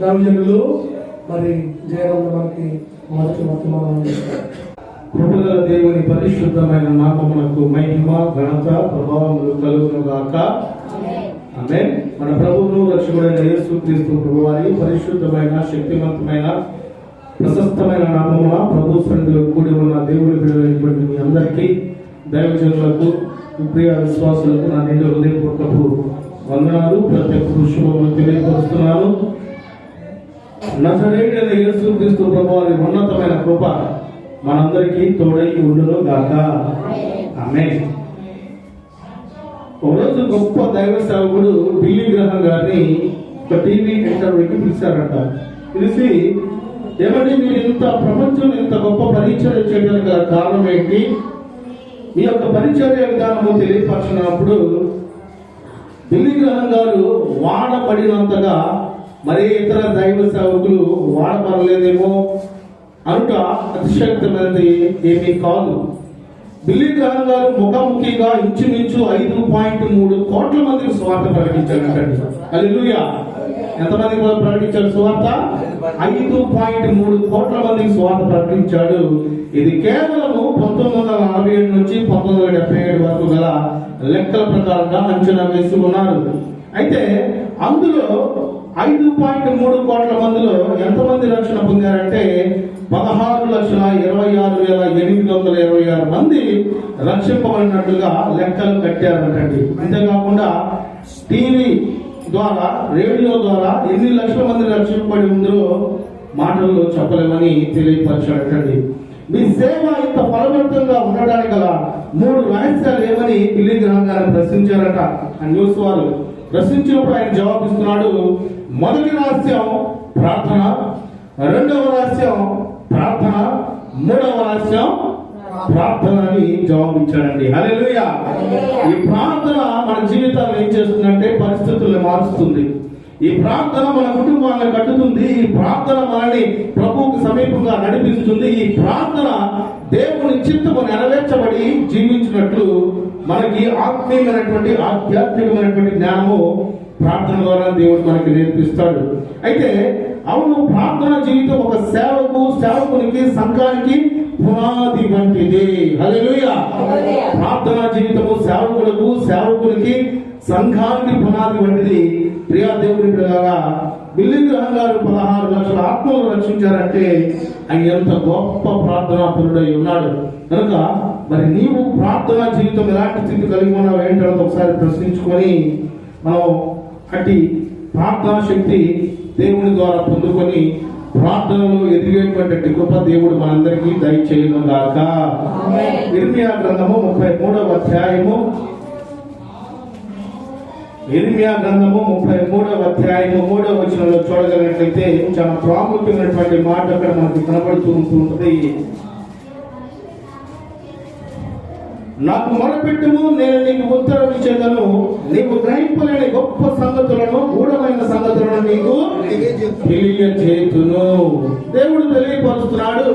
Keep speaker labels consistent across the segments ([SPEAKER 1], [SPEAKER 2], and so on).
[SPEAKER 1] దైవజనులు మరి జయరామ మనకి మొదటి వర్తమానం.
[SPEAKER 2] కృపగల దేవుని పరిశుద్ధమైన నామమునకు మహిమ ఘనత ప్రభావములు కలుగును గాక ఆమె మన ప్రభువును రక్షకుడైన యేసు క్రీస్తు ప్రభువారి పరిశుద్ధమైన శక్తివంతమైన ప్రశస్తమైన నామమున ప్రభు సన్నిధిలో కూడి ఉన్న దేవుని బిడ్డలైనటువంటి మీ అందరికీ దైవజనులకు ప్రియ విశ్వాసులకు నా నిండు హృదయపూర్వకపు వందనాలు. ప్రత్యేక శుభములు తెలియపరుస్తున్నాను. నజరేయుడైన యేసు క్రీస్తు ప్రభువారి ఉన్నతమైన కృప మనందరికీ తోడై ఉండును గాక. ఆమె ఒకరోజు గొప్ప దైవ సేవకుడు బిల్లి గ్రహం గారిని ఒక టీవీ ఇంటర్వ్యూకి పిలిచారట. పిలిచి ఏమండి మీరు ఇంత ప్రపంచం ఇంత గొప్ప పరిచయం చేయడానికి కారణం ఏంటి? మీ యొక్క పరిచర్య విధానము తెలియపరచినప్పుడు బిల్లి గ్రహం గారు వాడబడినంతగా మరి ఇతర దైవ సేవకులు వాడబడలేదేమో అనుట అతిశక్తమైనది ఏమీ కాదు. బిల్లీ గ్రహం గారు ముఖాముఖిగా ఇంచుమించు ఐదు పాయింట్ మూడు కోట్ల మందికి స్వార్థ ప్రకటించారంటండి. హల్లెలూయా. ఎంతమందికి ప్రకటించాడు స్వార్థ ఐదు పాయింట్ మూడు కోట్ల మందికి స్వార్థ ప్రకటించాడు. ఇది కేవలం పంతొమ్మిది వందల అరవై ఏడు నుంచి పంతొమ్మిది వందల డెబ్బై ఏడు వరకు గల లెక్కల ప్రకారంగా అంచనా వేసి ఉన్నారు అయితే అందులో ఐదు పాయింట్ మూడు కోట్ల మందిలో ఎంతమంది రక్షణ పొందారంటే పదహారు లక్షల ఇరవై ఆరు వేల ఎనిమిది వందల ఇరవై ఆరు మంది రక్షింపబడినట్లుగా లెక్కలు కట్టారంటండి. అంతేకాకుండా టీవీ ద్వారా రేడియో ద్వారా ఎన్ని లక్షల మంది రక్షింపబడి ఉందో మాటల్లో చెప్పలేమని తెలియపరచాడటండి మీ సేవ ఇంత ఫలవంతంగా ఉండడానికి గల మూడు రహస్యాలు ఏమని పిల్లి గ్రహం గారు ప్రశ్నించారట? ఆ న్యూస్ వారు ప్రశ్నించినప్పుడు ఆయన జవాబిస్తున్నాడు మొదటి రహస్యం ప్రార్థన రెండవ రహస్యం ప్రార్థన మూడవ రహస్యం ప్రార్థన అని జవాబిచ్చాడండి హల్లెలూయా. ఈ ప్రార్థన మన జీవితాన్ని ఏం చేస్తుందంటే పరిస్థితుల్ని మారుస్తుంది. ఈ ప్రార్థన మన కుటుంబాన్ని కట్టుతుంది. ఈ ప్రార్థన మనల్ని ప్రభువుకు సమీపంగా నడిపిస్తుంది. ఈ ప్రార్థన దేవుని చిత్తము నెరవేర్చబడి జీవించినట్లు మనకి ఆత్మీయమైనటువంటి ఆధ్యాత్మికమైనటువంటి జ్ఞానము ప్రార్థన ద్వారా దేవుడు మనకి నేర్పిస్తాడు. అయితే అవును ప్రార్థన జీవితం ఒక సేవకు సేవకునికి సంఘానికి పునాది వంటిది. ప్రార్థన జీవితము సేవకులకు సేవకునికి సంఘానికి పునాది వంటిది. ప్రియా దేవుని పిల్లగా బిల్లి గ్రహం గారు పదహారు లక్షల ఆత్మలు రక్షించారంటే ఆయన ఎంత గొప్ప ప్రార్థనా పరుడై ఉన్నాడు. కనుక మరి నీవు ప్రార్థనా జీవితం ఎలాంటి స్థితి కలిగి ఉన్నావు ఏంటో ఒకసారి ప్రశ్నించుకొని మనం అట్టి ప్రార్థనా శక్తి దేవుని ద్వారా పొందుకొని ప్రార్థనలో ఎదిగేటువంటి కృప దేవుడు మనందరికీ దయచేయను గాక. ఇర్మియా గ్రంథము ముప్పై మూడవ అధ్యాయము. ఇర్మియా గ్రంథము ముప్పై మూడవ అధ్యాయము మూడవ వచనంలో చూడగలిగినట్లయితే చాలా ప్రాముఖ్యమైనటువంటి మాట అక్కడ మనకి కనబడుతూ ఉంటుంది. నాకు మొరపెట్టుము నేను నీకు ఉత్తరం ఇచ్చేదను. నీకు గ్రహింపలేని గొప్ప సంగతులను గూఢమైన సంగతులను నీకు తెలియజేతును. దేవుడు తెలియపరుస్తున్నాడు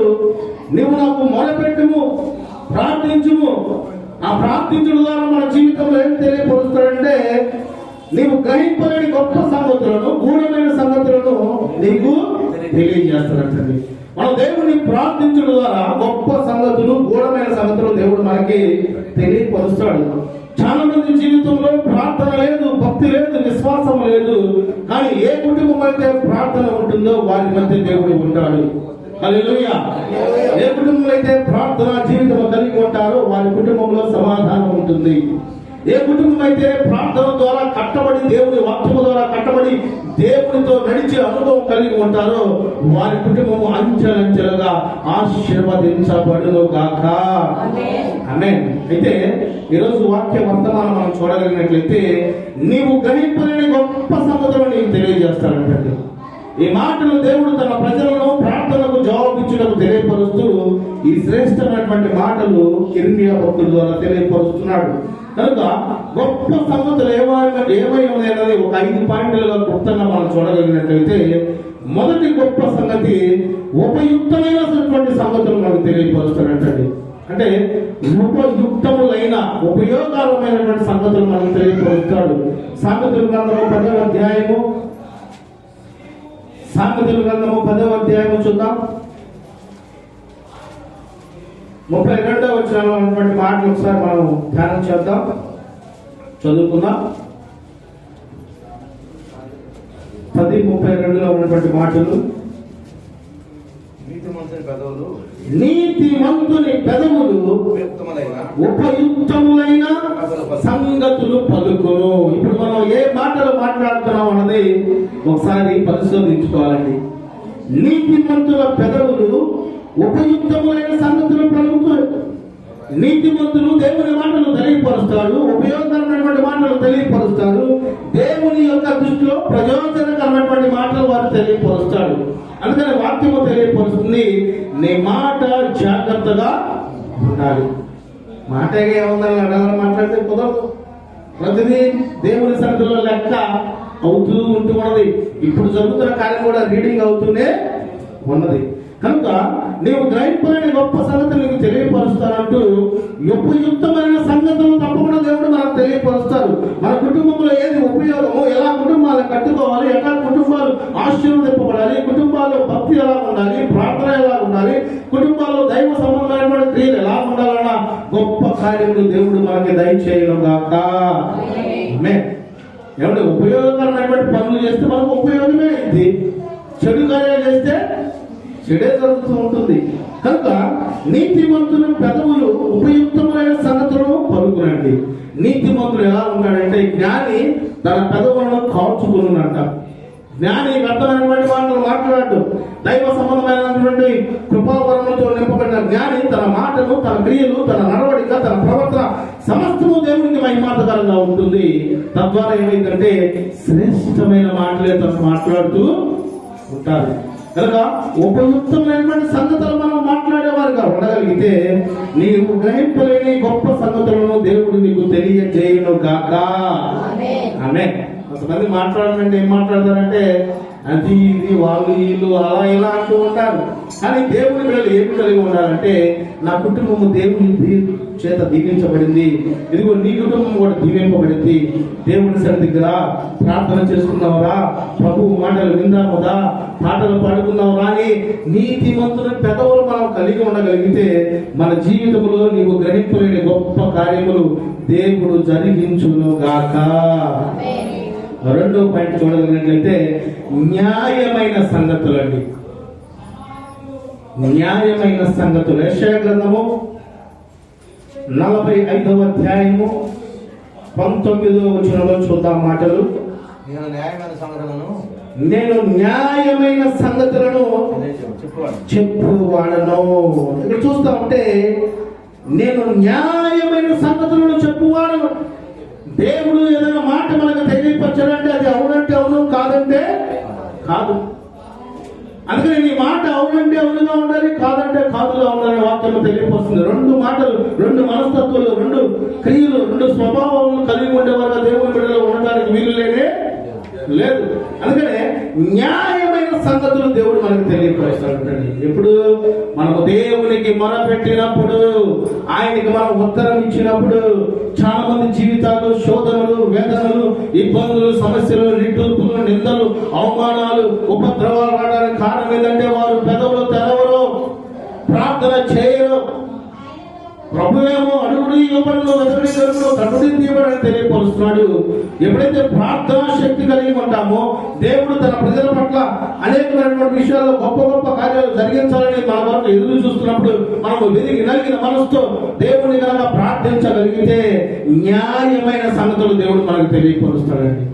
[SPEAKER 2] నువ్వు నాకు మొరపెట్టుము ప్రార్థించుము. ఆ ప్రార్థించడం ద్వారా మన జీవితంలో ఏం తెలియపరుస్తాడంటే నీవు గ్రహింపలేని గొప్ప సంగతులను గూఢమైన సంగతులను నీకు తెలియజేస్తాడంటండి. మన దేవుని ప్రార్థించడం ద్వారా గొప్ప సంగతులు గూఢమైన సంగతులు దేవుడు మనకి తెలియపరుస్తాడు. చాలా మంది జీవితంలో ప్రార్థన లేదు భక్తి లేదు విశ్వాసం లేదు. కానీ ఏ కుటుంబం అయితే ప్రార్థన ఉంటుందో వారి మధ్య దేవుడు ఉంటాడు. ఏ కుటుంబంలో అయితే ప్రార్థన జీవితం కలిగి ఉంటారో వారి కుటుంబంలో సమాధానం ఉంటుంది. ఏ కుటుంబం అయితే ప్రార్థన ద్వారా కట్టబడి దేవుని వాక్యము ద్వారా కట్టబడి దేవునితో నడిచే అనుభవం కలిగి ఉంటారో వారి కుటుంబము అంచెలంచెలుగా ఆశీర్వదించబడును గాక ఆమె అయితే ఈరోజు వాక్య వర్తమానం మనం చూడగలిగినట్లయితే నీవు గ్రహింపలేని గొప్ప సంగతులను నీకు తెలియజేస్తాడంటే ఈ మాటలు దేవుడు తన ప్రజలను ప్రార్థనకు జవాబిచ్చుటకు తెలియపరుస్తూ ఈ శ్రేష్టమైనటువంటి మాటలు ఇర్మియా భక్తుల ద్వారా తెలియపరుస్తున్నాడు. కనుక గొప్ప సంగతులు ఏమైనా ఏమై ఉన్నాయన్నది ఒక ఐదు పాయింట్లుగా గుప్తంగా మనం చూడగలిగినట్లయితే మొదటి గొప్ప సంగతి ఉపయుక్తమైనటువంటి సంగతులు మనకు తెలియపరుస్తున్నట్టండి అంటే ఉపయుక్తములైన ఉపయోగకరమైనటువంటి సంగతులు మనకు తెలియపరుస్తాడు. సామెతల గ్రంథము పదవ అధ్యాయము. సామెతల గ్రంథము పదవ అధ్యాయము చూద్దాం. ముప్పై రెండవ వచ్చిన ఉన్నటువంటి మాటలు ఒకసారి మనం ధ్యానం చేద్దాం. చదువుకుందాం. పది ముప్పై రెండులో ఉన్నటువంటి మాటలు.
[SPEAKER 3] నీతిమంతుని పెదవులు
[SPEAKER 2] నీతిమంతుని పెదవులు
[SPEAKER 3] ఉపయుక్తములైన
[SPEAKER 2] ఉపయుక్తములైన సంగతులు పలుకును. ఇప్పుడు మనం ఏ మాటలు మాట్లాడుతున్నాం అన్నది ఒకసారి పరిశోధించుకోవాలండి. నీతిమంతుల పెదవులు ఉపయుక్తములైన సంగతులు పలుకుతారు నీతిమంతులు దేవుని మాటలు తెలియపరుస్తారు ఉపయోగకరమైనటువంటి మాటలు తెలియపరుస్తారు. దేవుని యొక్క దృష్టిలో ప్రయోజనకరమైనటువంటి మాటలు వారు తెలియపరుస్తాడు అందుకని వాక్యము తెలియపరుస్తుంది నీ మాట జాగ్రత్తగా ఉండాలి. మాట ఏముందని అడగాలని మాట్లాడితే కుదరదు. ప్రతిదీ దేవుని సన్నిధిలో లెక్క అవుతూ ఉంటూ ఉన్నది. ఇప్పుడు జరుగుతున్న కార్యం కూడా రీడింగ్ అవుతూనే ఉన్నది. కనుక నీవు గ్రహింపలేని గొప్ప సంగతులు నీకు తెలియపరుస్తానంటూ ఉపయుక్తమైన సంగతులు తప్పకుండా దేవుడు మనకు తెలియపరుస్తారు మన కుటుంబంలో ఏది ఉపయోగము ఎలా కుటుంబాలను కట్టుకోవాలి ఎలా కుటుంబాలు ఆశీర్వదింపబడాలి కుటుంబాల్లో భక్తి ఎలా ఉండాలి ప్రార్థన ఎలా ఉండాలి కుటుంబాల్లో దైవ సంబంధమైన క్రియలు ఎలా ఉండాలన్న గొప్ప కార్యములు దేవుడు మనకి దయచేయడం కాక ఏమంటే ఉపయోగకరమైనటువంటి పనులు చేస్తే మనకు ఉపయోగమే అయింది చెడు కార్యాలు చేస్తే చెడే జరుగుతూ నీతిమంతుల పెదవులు ఉపయుక్తమైన సంగతులను పలుకునండి. నీతిమంతుడు ఎలా ఉంటాడంటే జ్ఞాని తన పెదవులను కాల్చుకున్నాడంట జ్ఞాని వ్యర్థమైనటువంటి మాటలు మాట్లాడు దైవ సంబంధమైనటువంటి కృపావరములతో నింపబడిన జ్ఞాని తన మాటలు తన క్రియలు తన నడవడిక తన ప్రవర్తన సమస్తము దేవునికి మహిమాతకరంగా ఉంటుంది. తద్వారా ఏమైందంటే శ్రేష్టమైన మాటలే తను మాట్లాడుతూ ఉంటారు. కనుక ఉపయుక్తమైనటువంటి సంగతులు మనం మాట్లాడేవారుగా ఉండగలిగితే నీవు గ్రహింపలేని గొప్ప సంగతులను దేవుడు నీకు తెలియజేయను గాక. ఆమె కొంతమంది మాట్లాడాలంటే ఏం మాట్లాడతారంటే అది ఇది వాళ్ళు వీళ్ళు అలా ఇలా అంటూ ఉంటారు. కానీ దేవుని పిల్లలు ఏమి కలిగి ఉండాలంటే నా కుటుంబము దేవుని చేత దీవించబడింది. ఇదిగో నీ కుటుంబం కూడా దీవింపబడింది. దేవుని సన్నిధిగా ప్రార్థన చేసుకున్నావురా ప్రభు మాటలు విందాముదా పాటలు పాడుకున్నావురా అని నీతిమంతుల పెదవులు మనం కలిగి ఉండగలిగితే మన జీవితంలో నీవు గ్రహింపలేని గొప్ప కార్యములు దేవుడు జరిగించును గాక. రెండో పాయింట్ చూడగలిగినట్లయితే న్యాయమైన సంగతులు అండి న్యాయమైన సంగతులు. యెషయా గ్రంథము నలభై ఐదవ అధ్యాయము పంతొమ్మిదవ వచనంలో చూద్దాం మాటలు.
[SPEAKER 3] నేను న్యాయమైన సంగతులను
[SPEAKER 2] నేను న్యాయమైన సంగతులను చెప్పువాడను. ఇక్కడ చూస్తా ఉంటే నేను న్యాయమైన సంగతులను చెప్పువాడను. దేవుడు ఏదైనా మాట మనకు తెలియపరచాడంటే అది అవునంటే అవును కాదంటే కాదు. అందుకని నీ మాట అవునంటే అవునుగా ఉండాలి కాదంటే కాదుగా ఉండాలని వాక్యం తెలియపరుస్తుంది. రెండు మాటలు రెండు మనస్తత్వాలు రెండు క్రియలు రెండు స్వభావాలను కలిగి ఉండేవారుగా దేవుని బిడ్డలో ఉండడానికి వీలు లేనే లేదు. అందుకనే న్యాయమైన సంగతులు దేవుడు మనకు తెలియపరుస్తాడండి ఎప్పుడు మనము దేవునికి మొరపెట్టినప్పుడు ఆయనకి మనం ఉత్తరం ఇచ్చినప్పుడు చాలా మంది జీవితాలు శోధనలు వేదనలు ఇబ్బందులు సమస్యలు నిట్టూర్పులు నిందలు అవమానాలు ఉపద్రవాలు రావడానికి కారణం ఏంటంటే వారు పెదవులు తెరవరు ప్రార్థన చేయరు. ప్రభువేమో అడుగుడు ఇవ్వబడిలో వెతకడి దొరుకులో తటుడి తీయబడని తెలియపరుస్తున్నాడు. ఎప్పుడైతే ప్రార్థనా శక్తి కలిగి ఉంటామో దేవుడు తన ప్రజల పట్ల అనేకమైనటువంటి విషయాల్లో గొప్ప గొప్ప కార్యాలు జరిగించాలని మన వరకు ఎదురు చూస్తున్నప్పుడు మనము వెలిగి నలిగిన మనసుతో దేవుని కనుక ప్రార్థించగలిగితే న్యాయమైన సంగతులు దేవుడు మనకు తెలియపరుస్తాడండి.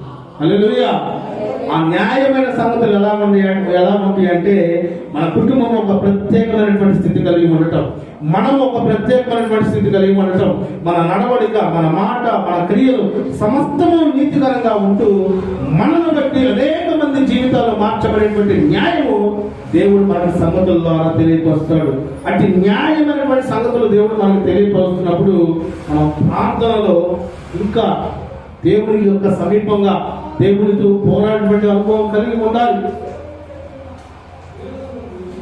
[SPEAKER 2] హల్లెలూయా. ఆ న్యాయమైన సంగతులు ఎలా ఉన్నాయి ఎలా ఉంటాయి అంటే మన కుటుంబం ఒక ప్రత్యేకమైనటువంటి స్థితి కలిగి ఉండటం. మనం ఒక ప్రత్యేకమైనటువంటి స్థితి కలిగి ఉండటం. మన నడవడిక మన మాట మన క్రియలు సమస్తము నీతికరంగా ఉంటూ మనను బట్టి అనేక మంది జీవితాలు మార్చబడేటువంటి న్యాయము దేవుడు మనకు సంగతుల ద్వారా తెలియపరుస్తాడు. అటు న్యాయమైనటువంటి సంగతులు దేవుడు మనకు తెలియపరుస్తున్నప్పుడు మనం ప్రార్థనలో ఇంకా దేవుని యొక్క సమీపంగా దేవునితో పోరాడినటువంటి అనుభవం కలిగి ఉండాలి.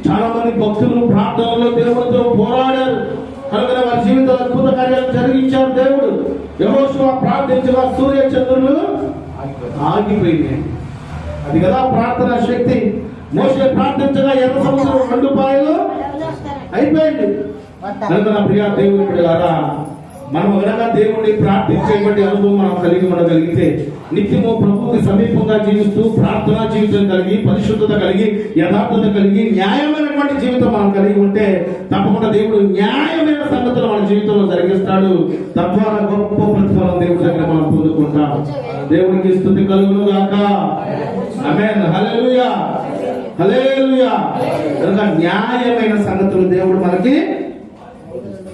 [SPEAKER 2] చాలా మంది భక్తులు ప్రార్థనలో దేవునితో పోరాడారు. కనుక వారి జీవితంలో అద్భుత కార్యాలు జరిగించారు దేవుడు. యహోశివ ప్రార్థించిన సూర్య చంద్రులు ఆగిపోయింది అది కదా ప్రార్థన శక్తి. మోసే ప్రార్థించగా ఎర్ర సంవత్సరం రెండు పాయలు అయిపోయింది. కనుక నా ప్రియ దేవుని మనం గనక దేవుణ్ణి ప్రార్థించేటువంటి అనుభవం మనం కలిగి ఉండగలిగితే నిత్యము ప్రభువుకి సమీపంగా జీవిస్తూ ప్రార్థనా జీవితం కలిగి పరిశుద్ధత కలిగి యథార్థత కలిగి న్యాయమైనటువంటి జీవితం మనం కలిగి ఉంటే తప్పకుండా దేవుడు న్యాయమైన సంగతులు మన జీవితంలో జరిగిస్తాడు. తద్వారా గొప్ప ప్రతిఫలం దేవుడి దగ్గర మనం పొందుకుంటాం. దేవునికి స్థుతి కలుగును గాక. ఆమేన్ హల్లెలూయా హల్లెలూయా కనుక న్యాయమైన సంగతులు దేవుడు మనకి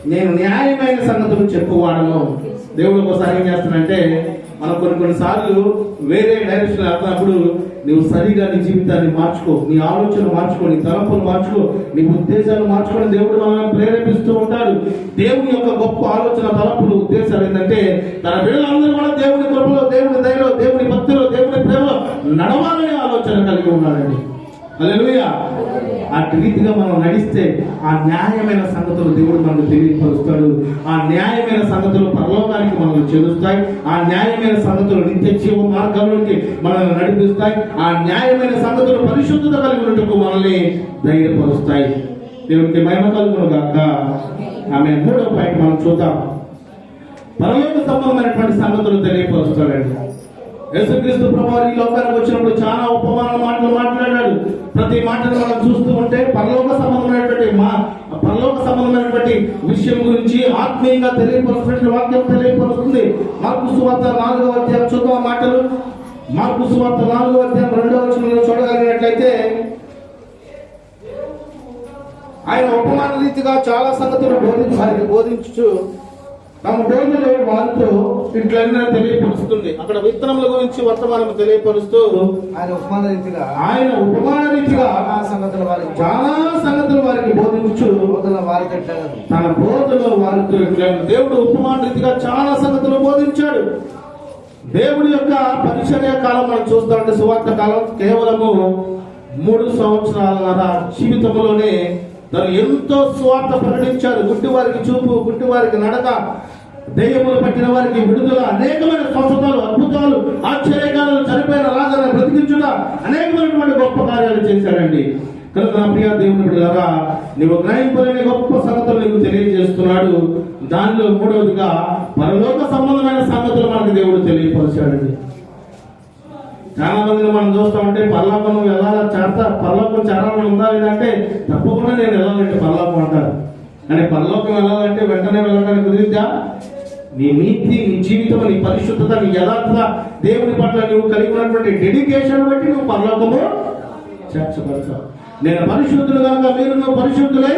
[SPEAKER 2] నేను న్యాయమైన సంగతులు చెప్పువాడను దేవుడు ఒకసారి ఏం చేస్తానంటే మనం కొన్ని కొన్ని సార్లు వేరే డైరెక్షన్ వెళ్తున్నప్పుడు నువ్వు సరిగా నీ జీవితాన్ని మార్చుకో నీ ఆలోచన మార్చుకో నీ తలంపులు మార్చుకో నీ ఉద్దేశాలు మార్చుకొని దేవుడు మనల్ని ప్రేరేపిస్తూ ఉంటాడు. దేవుని యొక్క గొప్ప ఆలోచన తలంపులు ఉద్దేశాలు ఏంటంటే తన పిల్లలందరూ కూడా దేవుని కృపలో దేవుని దయలో దేవుని భక్తిలో దేవుని ప్రేమలో నడవాలనే ఆలోచన కలిగి ఉన్నాడండి హల్లెలూయా. ఆ రీతిగా మనం నడిస్తే ఆ న్యాయమైన సంగతులు దేవుడు మనకు తెలియపరుస్తాడు. ఆ న్యాయమైన సంగతులు పరలోకానికి మనల్ని చేరుస్తాయి. ఆ న్యాయమైన సంగతులు నిత్య జీవ మార్గంలోకి మనల్ని నడిపిస్తాయి. ఆ న్యాయమైన సంగతులు పరిశుద్ధత కలిగినట్టుకు మనల్ని ధైర్యపరుస్తాయి. దేవుడికి మహిమ కలుగును గాక. ఆమె మూడో పాయింట్ మనం చూద్దాం. పరలోక సంబంధమైనటువంటి సంగతులు తెలియపరుస్తాడండి. యేసుక్రీస్తు ప్రభువారు ఈ లోకానికి వచ్చినప్పుడు చాలా ఉపమాన మాటలు మాట్లాడాడు. ప్రతి మాటను మనం చూస్తూ ఉంటే పరలోక సంబంధమైనటువంటి మా పరలోక సంబంధమైనటువంటి విషయం గురించి ఆత్మీయంగా తెలియపరుస్తున్నటువంటి వాక్యం తెలియపరుస్తుంది. మార్పు సువార్త నాలుగవ అధ్యాయం చూద్దాం మాటలు. మార్పు సువార్త నాలుగవ అధ్యాయం రెండవ వచనంలో చూడగలిగినట్లయితే ఆయన ఉపమాన రీతిగా చాలా సంగతులు బోధించి బోధించు తమ బోధనలో వారితో ఇట్లన్నీ తెలియపరుస్తుంది. అక్కడ విత్తనముల గురించి వర్తమానం తెలియపరుస్తూ
[SPEAKER 3] ఆయన ఉపమాన రీతిగా
[SPEAKER 2] ఆయన ఉపమాన రీతిగా
[SPEAKER 3] ఆ సంగతుల వారికి
[SPEAKER 2] చాలా సంగతులు వారికి బోధించు.
[SPEAKER 3] బోధన వారి కట్టారు
[SPEAKER 2] తన బోధలో వారితో దేవుడు ఉపమాన రీతిగా చాలా సంగతులు బోధించాడు. దేవుడి యొక్క పరిచర్య కాలం మనం చూస్తా ఉంటే సువార్త కాలం కేవలము మూడు సంవత్సరాల జీవితంలోనే తను ఎంతో స్వార్థ ప్రకటించాడు. గుడ్డి వారికి చూపు గుడ్డి వారికి నడక దెయ్యములు పట్టిన వారికి విడుదల అనేకమైన స్వస్థతలు అద్భుతాలు ఆశ్చర్యకాలను చనిపోయిన రాజాన్ని బ్రతికించుట అనేకమైనటువంటి గొప్ప కార్యాలు చేశాడండి కనుక నా ప్రియ దేవుని బిడ్డలారా నీవు గ్రహింపలేని గొప్ప సంగతులు నీకు తెలియజేస్తున్నాడు. దానిలో మూడవదిగా పరలోక సంబంధమైన సంగతులు మనకు దేవుడు తెలియపరిచాడండి. చాలా మందిని మనం చూస్తామంటే పర్లోకం వెళ్ళాలా? చేరతా? పర్లోకం చేరాలని ఉందా లేదంటే తప్పకుండా నేను వెళ్ళాలంటే పర్లోకం అంటారు. కానీ పరలోకం వెళ్ళాలంటే వెంటనే వెళ్ళడానికి కుదిరిద్దా? నీ నీతి నీ జీవితం నీ పరిశుద్ధత నీ యథార్థత దేవుని పట్ల నువ్వు కలిగి ఉన్నటువంటి డెడికేషన్ బట్టి నువ్వు పరలోకము చేర్చబడతావు. నేను పరిశుద్ధులు కనుక మీరు నువ్వు పరిశుద్ధులై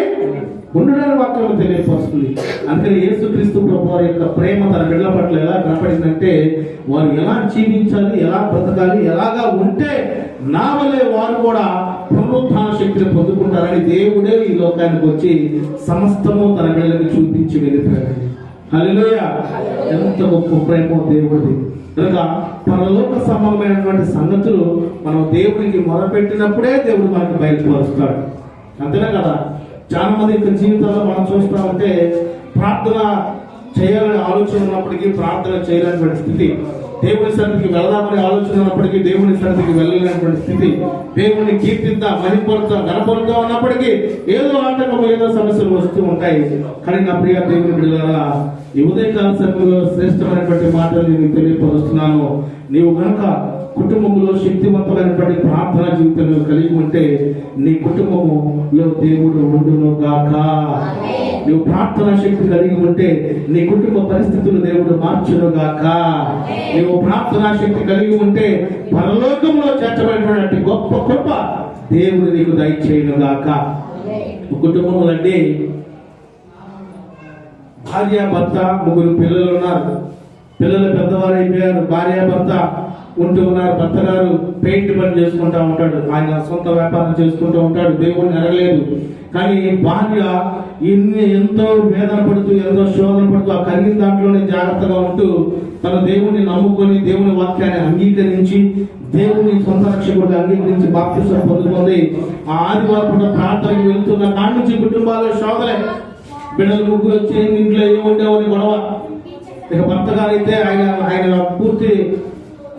[SPEAKER 2] ఉండడానికి వాక్యం తెలియపరుస్తుంది. అందుకని యేసుక్రీస్తు ప్రభు వారి యొక్క ప్రేమ తన బిడ్డల పట్ల ఎలా కనపడిందంటే వారు ఎలా జీవించాలి ఎలా బ్రతకాలి ఎలాగా ఉంటే నా వలే వారు కూడా పునరుత్థాన శక్తిని పొందుకుంటారని దేవుడే ఈ లోకానికి వచ్చి సమస్తము తన బిడ్డలకు చూపించి వెళ్ళిపోయాడు. హల్లెలూయా. ఎంత గొప్ప ప్రేమ దేవుడిది. కనుక పరలోక సంబంధమైనటువంటి సంగతులు మనం దేవునికి మొరపెట్టినప్పుడే దేవుడు మనకి బయలుపరుస్తాడు. అంతేనా కదా? చాలా మంది ఇక్కడ జీవితంలో మనం చూస్తామంటే ప్రార్థన చేయాలనే ఆలోచన ఉన్నప్పటికీ ప్రార్థన చేయలేనటువంటి స్థితి. దేవుని సన్నిధికి వెళదామనే ఆలోచన ఉన్నప్పటికీ దేవుని సన్నిధికి వెళ్ళలేనటువంటి స్థితి. దేవుని కీర్తిద్దా మహిపరుతా గణపరుతా ఉన్నప్పటికీ ఏదో ఆటంకం ఏదో సమస్యలు వస్తూ ఉంటాయి. కానీ నా ప్రియ దేవుని బిడ్డలారా ఈ ఉదయకాల సమయంలో శ్రేష్టమైనటువంటి మాటలు నేను తెలియపరుస్తున్నాను. నీవు కనుక కుటుంబంలో శక్తివంతమైనటువంటి ప్రార్థన జీవితం నువ్వు కలిగి ఉంటే నీ కుటుంబములో దేవుడు ఉండును గాక. నువ్వు ప్రార్థన శక్తి కలిగి ఉంటే నీ కుటుంబ పరిస్థితులు దేవుడు మార్చును గాక. నువ్వు ప్రార్థనా శక్తి కలిగి ఉంటే పరలోకంలో చేర్చబడినటువంటి గొప్ప కృప దేవుడు నీకు దయచేయను గాక. కుటుంబములు అంటే భార్య భర్త ముగ్గురు పిల్లలు ఉన్నారు. పిల్లలు పెద్దవారు అయిపోయారు భార్య భర్త ఉంటూ ఉన్నారు. భర్త గారు పెయింట్ పని చేసుకుంటా ఉంటాడు. ఆయన సొంత వ్యాపారం చేసుకుంటూ ఉంటాడు. దేవుడిని అడగలేదు కానీ భార్య ఇన్ని ఎంతో వేదన పడుతూ ఎంతో శోధన పడుతూ ఆ కలిగిన దాంట్లోనే జాగ్రత్తగా ఉంటూ తన దేవుని నమ్ముకొని దేవుని వాక్యాన్ని అంగీకరించి దేవుని సొంత రక్షకుడిగా అంగీకరించి బాప్తిసం పొందుకొని ఆ ఆదివారం కూడా ప్రార్థనకి వెళ్తున్న కాడి నుంచి కుటుంబాల శోధలే. బిడ్డలు ముగ్గురు వచ్చి ఇంట్లో ఏముండేవని గొడవ. ఇక భర్త గారైతే ఆయన ఆయన పూర్తి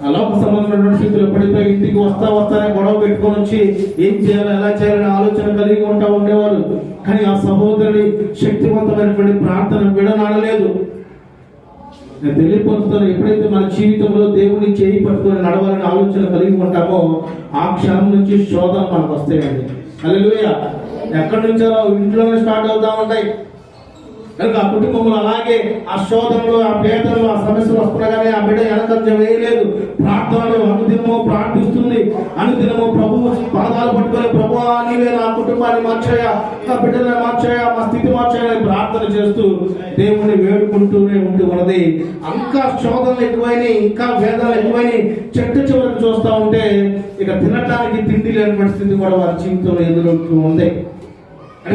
[SPEAKER 2] ఆ లోక సంబంధమైనటువంటి స్థితిలో పడిపోయి ఇంటికి వస్తా వస్తానే గొడవ పెట్టుకొని వచ్చి ఏం చేయాలి ఎలా చేయాలని ఆలోచన కలిగి ఉంటా ఉండేవారు. కానీ ఆ సహోదరుడి శక్తివంతమైనటువంటి ప్రార్థన విడనాడలేదు. నేను తెలియపరుస్తాను ఎప్పుడైతే మన జీవితంలో దేవుని చేయి పట్టుకొని నడవాలని ఆలోచన కలిగి ఉంటామో ఆ క్షణం నుంచి శోధన మనకు వస్తాయండి. హల్లెలూయా. ఎక్కడి నుంచో ఇంట్లోనే స్టార్ట్ అవుతా ఉంటాయి? కనుక ఆ కుటుంబంలో అలాగే ఆ శోధనలు ఆ పేదలు ఆ సమస్యలు వస్తుండగానే ఆ బిడ్డ వెనకంజ వేయలేదు. ప్రార్థనలు అనుదినము ప్రార్థిస్తుంది. అనుదినము ప్రభు పాదాలు పట్టుకొని ప్రభు నీవే నా కుటుంబాన్ని మార్చాయా? నా బిడ్డలను మార్చాయా? మా స్థితి మార్చాయా? ప్రార్థన చేస్తూ దేవుణ్ణి వేడుకుంటూనే ఉంటూ ఉన్నది ఇంకా శోధనలు ఎక్కువైనాయి ఇంకా వేదనలు ఎక్కువైనాయి. చెట్టు చివరికి చూస్తా ఉంటే ఇక తినటానికి తిండి లేని స్థితి కూడా వారి జీవితంలో ఎదురవుతూ ఉంది.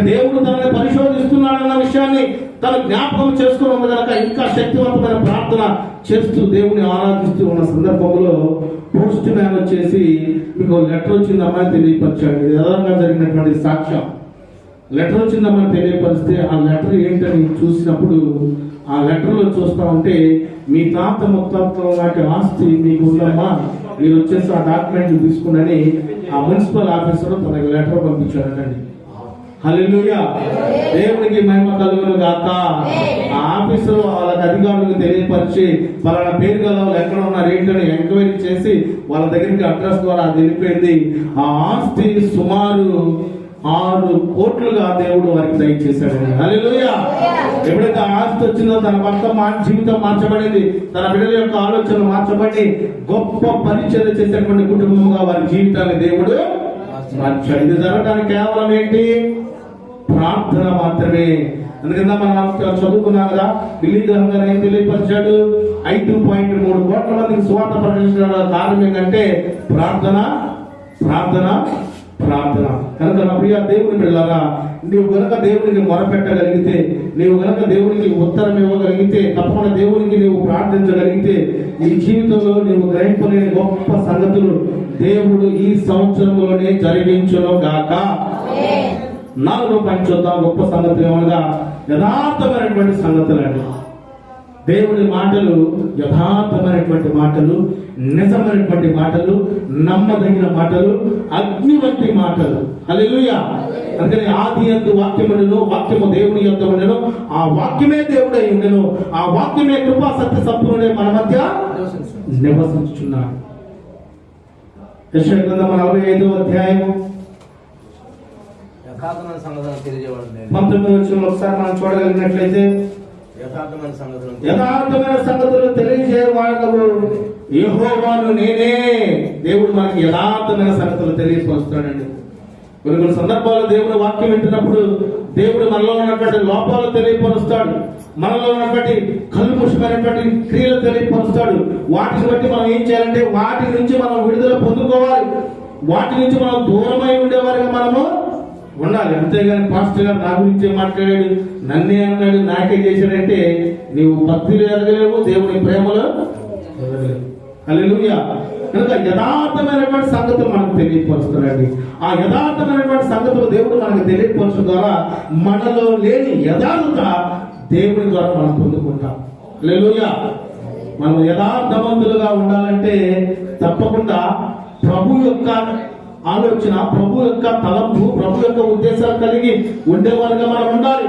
[SPEAKER 2] దేవుడు తనని పరిశోధిస్తున్నాడన్న విషయాన్ని తను జ్ఞాపకం చేసుకుని ఉంది కనుక ఇంకా శక్తివంతమైన ప్రార్థన చేస్తూ దేవుని ఆరాధిస్తూ ఉన్న సందర్భంలో పోస్ట్ మ్యాన్ వచ్చేసి మీకు లెటర్ వచ్చింది అమ్మాయి తెలియపరిచాడు. ఇది జరిగినటువంటి సాక్ష్యం. లెటర్ వచ్చిందమ్మని తెలియపరిస్తే ఆ లెటర్ ఏంటని చూసినప్పుడు ఆ లెటర్లో చూస్తా ఉంటే మీ తాత ముత్తాతల లాంటి ఆస్తి మీకు ఉందమ్మా మీరు వచ్చేసి ఆ డాక్యుమెంట్ తీసుకుని ఆ మున్సిపల్ ఆఫీసర్ తనకి లెటర్ పంపించాడటండి. హల్లెలూయా. దేవునికి మహిమ కలుగును గాక. ఆ ఆఫీసులో వాళ్ళకి అధికారులకు తెలియపరిచి పలానా పేరు గల వాళ్ళు ఎక్కడ ఉన్నారు ఏంటని ఎంక్వైరీ చేసి వాళ్ళ దగ్గరికి అడ్రస్ ద్వారా అది వెళ్ళిపోయింది ఆ ఆస్తి సుమారు ఆరు కోట్లుగా దేవుడు వారికి దయచేశాడు హల్లెలూయా. ఎప్పుడైతే ఆస్తి వచ్చిందో తన భర్త మా జీవితం మార్చబడింది. తన బిడ్డల యొక్క ఆలోచన మార్చబడి గొప్ప పరిచయం చేసేటువంటి కుటుంబంగా వారి జీవితాన్ని దేవుడు మార్చాడు. ఇది జరగడానికి కేవలం ఏంటి? ప్రార్థన మాత్రమే. అందుకన్నా మనం చదువుకున్నాం కదా ఢిల్లీ గ్రహంగా ఏం తెలియపరిచాడు? ఐదు పాయింట్ మూడు కోట్ల మందికి స్వార్థ ప్రకటించడం కారణం ఏంటంటే ప్రార్థన ప్రార్థన ప్రార్థన. కనుక నా ప్రియ దేవుని పిల్లరా నీవు గనక దేవునికి మొరపెట్టగలిగితే నీవు గనక దేవునికి ఉత్తరం ఇవ్వగలిగితే తప్పకుండా దేవునికి నీవు ప్రార్థించగలిగితే ఈ జీవితంలో నీవు గ్రహింపలేని గొప్ప సంగతులు దేవుడు ఈ సంవత్సరంలోనే జరిగించును గాక. నాలుగో పాయింట్ చూద్దాం గొప్ప సంగతులు ఏమనగా యథార్థమైనటువంటి సంగతులండి దేవుడి మాటలు యథార్థమైనటువంటి మాటలు నిజమైనటువంటి మాటలు నమ్మదగిన మాటలు అగ్ని వంటి మాటలు. హల్లెలూయా. అందుకని ఆది ఎందు వాక్యములను వాక్యము దేవుని యొక్క ఉండను ఆ వాక్యమే దేవుడై ఉండను ఆ వాక్యమే కృపా సత్య సంపూర్ణే మన మధ్య నివసించుచున్నాడు. యెషయా గ్రంథం నలభై ఐదో అధ్యాయము.
[SPEAKER 3] యథార్థమైన సంగతులను తెలియజేవాడు
[SPEAKER 2] పంతొమ్మిది వచ్చిన ఒకసారి మనం చూడగలిగినట్లయితే
[SPEAKER 3] యథార్థమైన సంగతులను
[SPEAKER 2] యథార్థమైన సంగతులు తెలియజేయ వాళ్ళకు యెహోవాను నేనే. దేవుడు మనకి యథార్థమైన సంగతులు తెలియపరుస్తాడండి కొన్ని కొన్ని సందర్భాల్లో దేవుడు వాక్యం వింటున్నప్పుడు దేవుడు మనలో ఉన్నటువంటి లోపాలు తెలియపరుస్తాడు. మనలో ఉన్నటువంటి కల్ముషమైనటువంటి క్రియలు తెలియపరుస్తాడు. వాటిని బట్టి మనం ఏం చేయాలంటే వాటి నుంచి మనం విడుదల పొందుకోవాలి. వాటి నుంచి మనం దూరమై ఉండేవారిగా మనము ఉండాలి. అంతేగాని పాస్టర్ గారు నా గురించే మాట్లాడాడు నన్నే అన్నాడు నాకే చేశాడంటే నీవు భక్తిలో ఎదగలేవు దేవుని ప్రేమలో ఎదగలేవు. కనుక యథార్థమైనటువంటి సంగతులు మనకు తెలియపరుస్తున్నాడండి. ఆ యథార్థమైనటువంటి సంగతులు దేవుడు మనకు తెలియపరచడం ద్వారా మనలో లేని యథార్థత దేవుని ద్వారా మనం పొందుకుంటాం. హల్లెలూయా. మనం యథార్థవంతులుగా ఉండాలంటే తప్పకుండా ప్రభు యొక్క ఆలోచన ప్రభు యొక్క తలంపు ప్రభు యొక్క ఉద్దేశాలు కలిగి ఉండేవారుగా మనం ఉండాలి.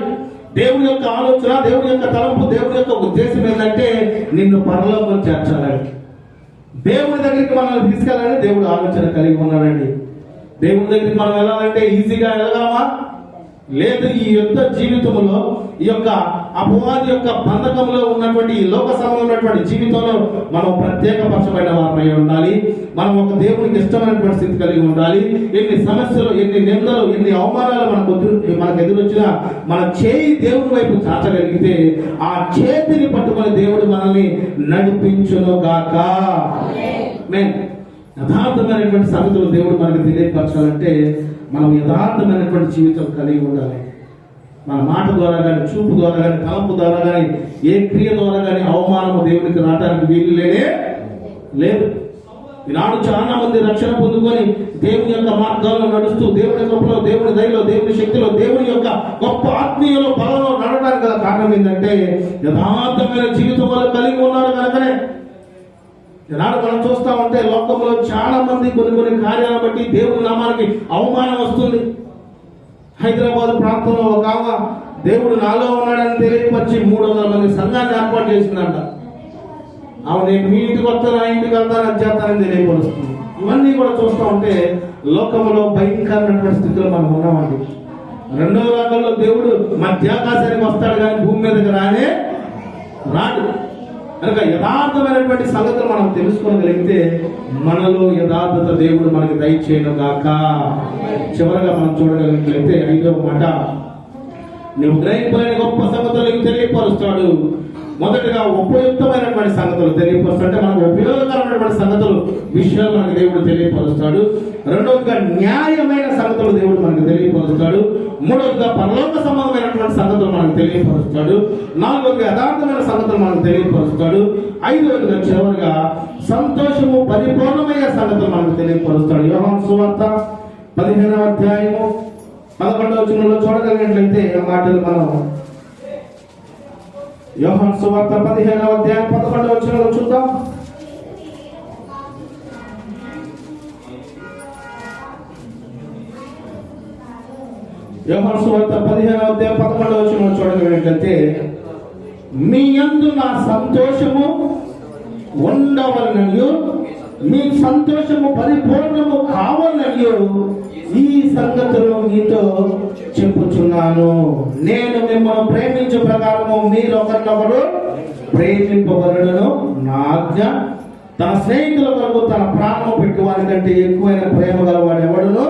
[SPEAKER 2] దేవుని యొక్క ఆలోచన దేవుని యొక్క తలంపు దేవుని యొక్క ఉద్దేశం ఏంటంటే నిన్ను పరలోకం చేర్చాలని. దేవుని దగ్గరికి మనల్ని తీసుకెళ్ళాలని దేవుడు ఆలోచన కలిగి ఉన్నాడండి. దేవుని దగ్గరికి మనం వెళ్ళాలంటే ఈజీగా వెళ్ళగలమా లేదు ఈ యొక్క జీవితంలో ఈ యొక్క అపవాది యొక్క బంధకంలో ఉన్నటువంటి లోక సమయంలో ఉన్నటువంటి జీవితంలో మనం ప్రత్యేకపరచబడిన వారమై ఉండాలి. మనం ఒక దేవునికి ఇష్టమైనటువంటి స్థితి కలిగి ఉండాలి. ఎన్ని సమస్యలు ఎన్ని నిందలు ఎన్ని అవమానాలు మనకు మనకు ఎదురొచ్చినా మన చేయి దేవుని వైపు చాచగలిగితే ఆ చేతిని పట్టుకొని దేవుడు మనల్ని నడిపించును గాక Amen. యథార్థమైనటువంటి సంగతులు దేవుడు మనకు తెలియపరచాలంటే మనం యథార్థమైనటువంటి జీవితం కలిగి ఉండాలి. మన మాట ద్వారా కానీ చూపు ద్వారా కానీ తలంపు ద్వారా కానీ ఏ క్రియ ద్వారా కానీ అవమానము దేవునికి రావడానికి వీలు లేనే లేదు. ఈనాడు చాలా మంది రక్షణ పొందుకొని దేవుని యొక్క మార్గాల్లో నడుస్తూ దేవుని కృపలో దేవుని దయలో దేవుని శక్తిలో దేవుని యొక్క గొప్ప ఆత్మీయలో బలంలో నడడానికి గల కారణం ఏంటంటే యథార్థమైన జీవితం వాళ్ళు కలిగి ఉన్నారు కనుకనే. ఈనాడు మనం చూస్తా ఉంటే లోకంలో చాలా మంది కొన్ని కొన్ని కార్యాలను బట్టి దేవుని నామానికి అవమానం వస్తుంది. హైదరాబాద్ ప్రాంతంలో ఒక ఆమె దేవుడు నాలో ఉన్నాడని తెలియపరిచి మూడు వందల మంది సంఘాన్ని ఏర్పాటు చేసిందంట. ఆమె నేను మీ ఇంటికి వస్తాను ఆ ఇంటికి వెళ్తాను అది చేస్తానని తెలియపరుస్తుంది. ఇవన్నీ కూడా చూస్తూ ఉంటే లోకంలో భయంకరమైనటువంటి స్థితిలో మనం ఉన్నామండి. రెండవ రాకల్లో దేవుడు మధ్యాకాశానికి వస్తాడు కానీ భూమి మీదకి రానే రాడు. కనుక యథార్థమైనటువంటి సంగతులు మనం తెలుసుకోగలిగితే మనలో యథార్థత దేవుడు మనకి దయచేయను గాక చివరగా మనం చూడగలిగితే ఐదవ మాట నువ్వు గ్రహింపలేని గొప్ప సంగతులు తెలియపరుస్తాడు. మొదటగా ఉపయుక్తమైనటువంటి సంగతులు తెలియపరుస్తాడు అంటే మనకు ఉపయోగకరమైనటువంటి సంగతులు విషయాలు మనకు దేవుడు తెలియపరుస్తాడు. రెండవదిగా న్యాయమైన సంగతులు దేవుడు మనకు తెలియపరుస్తాడు. మూడవదిగా పరలోక సంబంధమైనటువంటి సంగతులు మనకు తెలియపరుస్తాడు. నాలుగవదిగా యథార్థమైన సంగతులు మనకు తెలియపరుస్తాడు. ఐదవదిగా చివరిగా సంతోషము పరిపూర్ణమైన సంగతులు మనకు తెలియపరుస్తాడు. యోహం సువార్త పదిహేనవ అధ్యాయము పదకొండవ చిన్నలో చూడగలిగినట్లయితే ఆ మాటలు మనం యోహన్ సువార్త పదిహేనవ అధ్యాయం పదకొండవ వచ్చిన చూద్దాం. యోహన్ సువార్త పదిహేనవ అధ్యాయం పదకొండవ చూడడం ఏంటంటే మీ అందు నా సంతోషము ఉండవలననియు మీ సంతోషము పరిపూర్ణము కావాలయ్యో ఈ సంగతులు మీతో చెప్పుచున్నాను. నేను మిమ్మల్ని ప్రేమించే ప్రకారము మీరు ఒకరినొకరు ప్రేమింపబడను నా ఆజ్ఞ తన స్నేహితుల వరకు తన ప్రాణం పెట్టువారి కంటే ఎక్కువైన ప్రేమ గలవాడు ఎవడును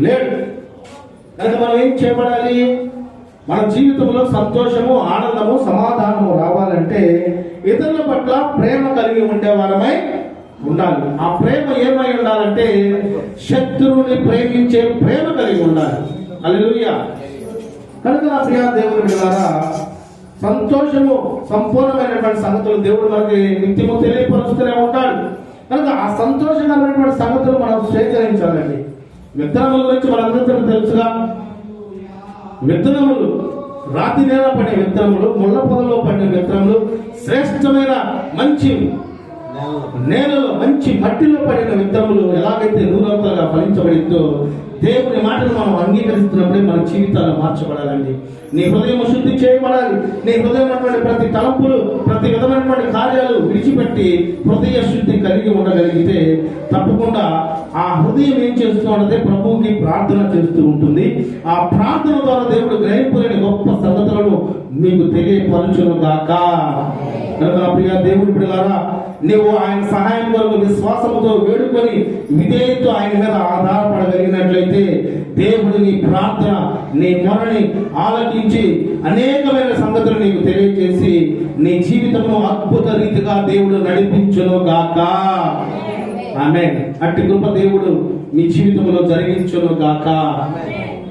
[SPEAKER 2] లేడు. కనుక మనం ఏం చేయబడాలి? మన జీవితంలో సంతోషము ఆనందము సమాధానము రావాలంటే ఇతరుల పట్ల ప్రేమ కలిగి ఉండేవారమై ఉండాలి. ఆ ప్రేమ ఏమై ఉండాలంటే శత్రువుని ప్రేమించే ప్రేమ కలిగి ఉండాలి. అల్లెలూయా కనుక నా ప్రియా దేవుని ద్వారా సంతోషము సంపూర్ణమైనటువంటి సంగతులు దేవుడు మనకి నిత్యము తెలియపరుస్తూనే ఉంటాడు. కనుక ఆ సంతోషకరమైనటువంటి సంగతులు మనం స్వీకరించాలండి. విత్తనముల గురించి మనందరికీ తెలుసుగా విత్తనములు రాతి నేల పడే విత్తనములు ముళ్ళ పొదలో పడిన విత్తనములు శ్రేష్టమైన మంచి నేలలో మంచి మట్టిలో పడిన విత్తనములు ఎలాగైతే నూరంతలుగా ఫలించబడిందో దేవుని మాటను మనం అంగీకరిస్తున్నప్పుడే మన జీవితాలు మార్చబడాలండి. నీ హృదయం శుద్ధి చేయబడాలి. నీ హృదయం ప్రతి తలంపులు ప్రతి విధమైనటువంటి కార్యాలు విడిచిపెట్టి హృదయ శుద్ధి కలిగి ఉండగలిగితే తప్పకుండా ఆ హృదయం ఏం చేస్తూ ఉన్నదే ప్రభువుకి ప్రార్థన చేస్తూ ఉంటుంది. ఆ ప్రార్థన ద్వారా దేవుడు గ్రహింపులేని గొప్ప సంగతులను మీకు తెలియపరచును గాక. ప్రియ దేవుని బిడ్డలారా నీవు ఆయన సహాయం కొరకు విశ్వాసంతో వేడుకొని విధేయతో ఆయన మీద ఆధారపడగలిగినట్లయితే దేవుడు నీ ప్రార్థన నీ మొరని ఆలకించి అనేకమైన సంగతులు నీకు తెలియజేసి నీ జీవితము అద్భుత రీతిగా దేవుడు నడిపించును గాక. ఆమె అట్టి కృప దేవుడు మీ జీవితంలో జరిగించును గాక.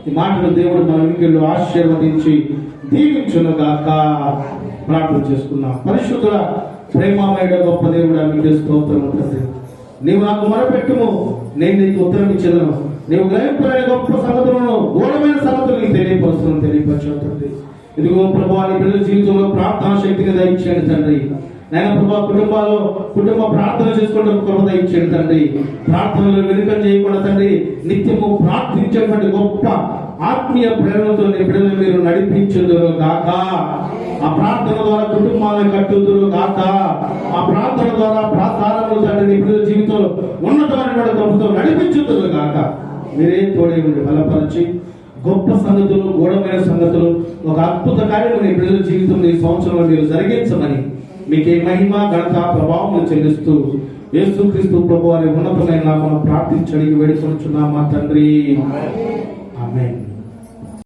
[SPEAKER 2] ఈ మాటలు దేవుడు మన ఇంటిలో ఆశీర్వదించి దీవించును గాక. ప్రార్థన చేసుకున్నాం పరిశుద్ధుల ప్రేమమైన గొప్ప దేవుడు మీకు స్తోత్రం తండ్రి. నీవు నాకు మొరపెట్టుము. నేను నీకు ఉత్తరం ఇచ్చేదను. నీవు గ్రహింపలేని గొప్ప సంగతులను ఘోరమైన సంగతులు నీకు తెలియపరుస్తున్నాను తెలియపరచు ఇదిగో ప్రభా నీ పిల్లల జీవితంలో ప్రార్థనా శక్తిని దయచేయండి తండ్రి. నేను ప్రభా కుటుంబాల్లో కుటుంబ ప్రార్థన చేసుకుంటే కృప దయచేయండి తండ్రి. ప్రార్థనలు వెనుక చేయకుండా తండ్రి నిత్యము ప్రార్థించేటువంటి గొప్ప ఆత్మీయ ప్రేరణతో నీ బిడ్డలు మీరు నడిపించదు కాక ఆ ప్రార్థన ద్వారా కుటుంబాలను కట్టుదురు గాక. ఆ ప్రార్థన ద్వారా ప్రార్థనలు తండ్రి బిడ్డల జీవితంలో ఉన్నతమైనటువంటి కృపతో నడిపించుదురు గాక. మీరే తోడే ఉండి బలపరిచి గొప్ప సంగతులు గూఢమైన సంగతులు ఒక అద్భుత కార్యం నీ బిడ్డల జీవితంలో ఈ సంవత్సరంలో మీరు జరిగించమని మీకే మహిమ ఘనత ప్రభావం చెల్లిస్తూ యేసుక్రీస్తు ప్రభు వారి ఉన్నతమైన ప్రార్థించడానికి వేడుకొనుచున్నామా తండ్రి. ఆమేన్.